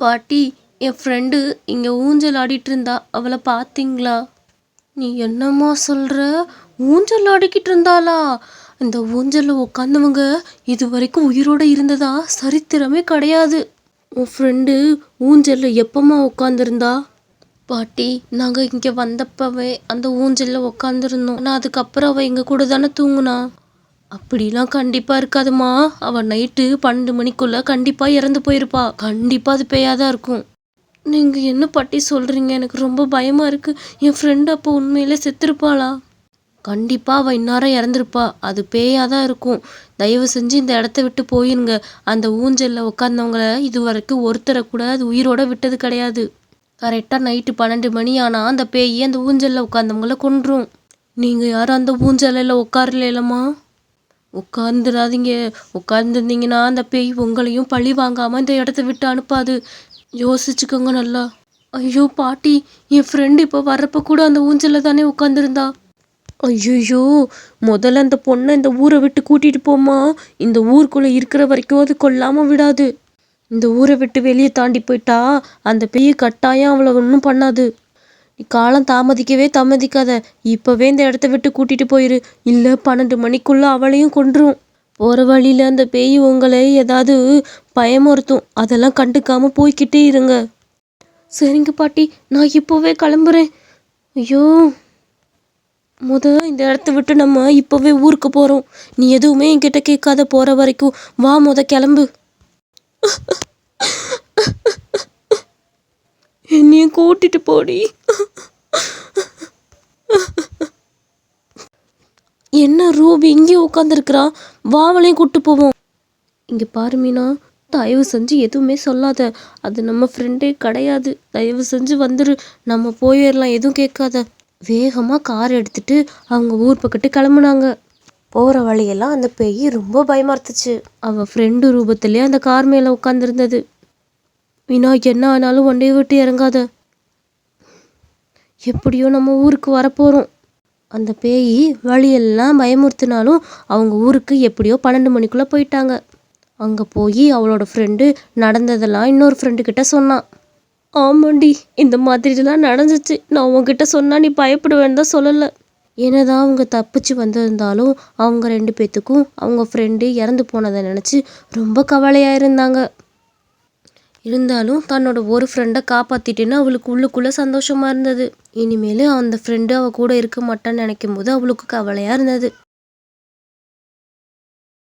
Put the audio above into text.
பாட்டி என் ஃப்ரெண்டு இங்கே ஊஞ்சல் ஆடிட்டு இருந்தா அவளை பார்த்தீங்களா நீ என்னம்மா சொல்கிற ஊஞ்சல் ஆடிக்கிட்டு இருந்தாளா இந்த ஊஞ்சலில் உட்காந்தவங்க இது வரைக்கும் உயிரோடு இருந்ததா? சரித்திரமே கிடையாது. உன் ஃப்ரெண்டு ஊஞ்சலில் எப்பம்மா உட்காந்துருந்தா பாட்டி நாங்கள் இங்கே வந்தப்பவே அந்த ஊஞ்சலில் உட்காந்துருந்தோம் ஆனால் அதுக்கப்புறம் அவள் எங்கள் கூட தானே தூங்குனா? அப்படிலாம் கண்டிப்பாக இருக்காதும்மா அவள் நைட்டு பன்னெண்டு மணிக்குள்ளே கண்டிப்பாக இறந்து போயிருப்பா. கண்டிப்பாக அது பேயாதான் இருக்கும். நீங்கள் என்ன பட்டி சொல்கிறீங்க எனக்கு ரொம்ப பயமாக இருக்குது என் ஃப்ரெண்டு அப்போ உண்மையிலே செத்துருப்பாளா? கண்டிப்பாக அவள் இந்நேரம் இறந்துருப்பா. அது பேயாக தான் இருக்கும். தயவு செஞ்சு இந்த இடத்த விட்டு போயிருங்க. அந்த ஊஞ்சலில் உட்காந்தவங்கள இது வரைக்கும் ஒருத்தரை கூட அது உயிரோட விட்டது கிடையாது. கரெக்டாக நைட்டு பன்னெண்டு மணி ஆனால் அந்த பேய் அந்த ஊஞ்சலில் உட்காந்தவங்கள கொன்றும். நீங்கள் யாரும் அந்த ஊஞ்சலில் உட்காரலம்மா உட்காந்துடாதீங்க உட்காந்துருந்தீங்கன்னா அந்த பேய் உங்களையும் பழி வாங்காமல் இந்த இடத்த விட்டு அனுப்பாது. யோசிச்சுக்கோங்க நல்லா. ஐயோ பாட்டி என் ஃப்ரெண்டு இப்போ வர்றப்ப கூட அந்த ஊஞ்சலில் தானே உட்காந்துருந்தா ஐயோ முதல்ல அந்த பொண்ணை இந்த ஊரை விட்டு கூட்டிட்டு போமா இந்த ஊருக்குள்ளே இருக்கிற வரைக்கும் அது கொல்லாமல் விடாது. இந்த ஊரை விட்டு வெளியே தாண்டி போயிட்டா அந்த பேய் கட்டாயம் அவளை ஒன்றும் பண்ணாது. காலம் தாமதிக்கவே தாமதிக்காத. இப்போவே இந்த இடத்த விட்டு கூட்டிட்டு போயிரு. இல்லை பன்னெண்டு மணிக்குள்ளே அவளையும் கொன்றும். போகிற வழியில் அந்த பேய் உங்களை ஏதாவது பயமுறுத்தும். அதெல்லாம் கண்டுக்காமல் போய்க்கிட்டே இருங்க. சரிங்க பாட்டி நான் இப்போவே கிளம்புறேன். ஐயோ. முத இந்த இடத்த விட்டு நம்ம இப்போவே ஊருக்கு போகிறோம் நீ எதுவுமே என்கிட்ட கேட்காத போகிற வரைக்கும் வா முத கிளம்பு. என்னையும் கூட்டிட்டு போடி. என்ன ரூபி இங்கே உட்காந்துருக்குறா வாவலையும் கூட்டு போவோம். இங்கே பாரு மீனா தயவு செஞ்சு எதுவுமே சொல்லாத. அது நம்ம ஃப்ரெண்டே கிடையாது. தயவு செஞ்சு வந்துரு. நம்ம போயிடலாம் எதுவும் கேட்காத. வேகமாக கார் எடுத்துட்டு அவங்க ஊர் பக்கத்து கிளம்புனாங்க. போகிற வழியெல்லாம் அந்த பேய் ரொம்ப பயமாக இருந்துச்சு அவள் ஃப்ரெண்டு ரூபத்திலே அந்த கார் மேலே உட்காந்துருந்தது மீனா என்ன ஆனாலும் ஒன்றைய விட்டு இறங்காத. எப்படியோ நம்ம ஊருக்கு வரப்போகிறோம் அந்த பேய் வழியெல்லாம் பயமுறுத்தினாலும் அவங்க ஊருக்கு எப்படியோ பன்னெண்டு மணிக்குள்ளே போயிட்டாங்க. அங்கே போய் அவளோட ஃப்ரெண்டு நடந்ததெல்லாம் இன்னொரு ஃப்ரெண்டு கிட்ட சொன்னான். ஆமாண்டி இந்த மாதிரிலாம் நடந்துச்சு. நான் உங்ககிட்ட சொன்னால் நீ பயப்படுவேன்னு தான் சொல்லலை. என்னதான் அவங்க தப்பிச்சு வந்திருந்தாலும் அவங்க ரெண்டு பேத்துக்கும் அவங்க ஃப்ரெண்டு இறந்து போனதை நினச்சி ரொம்ப கவலையாக இருந்தாங்க. இருந்தாலும் தன்னோட ஒரு ஃப்ரெண்டை காப்பாற்றிட்டேன்னு அவளுக்கு உள்ளுக்குள்ளே சந்தோஷமாக இருந்தது. இனிமேல் அந்த ஃப்ரெண்டு அவள் கூட இருக்க மாட்டான்னு நினைக்கும் போது அவளுக்கு கவலையாக இருந்தது.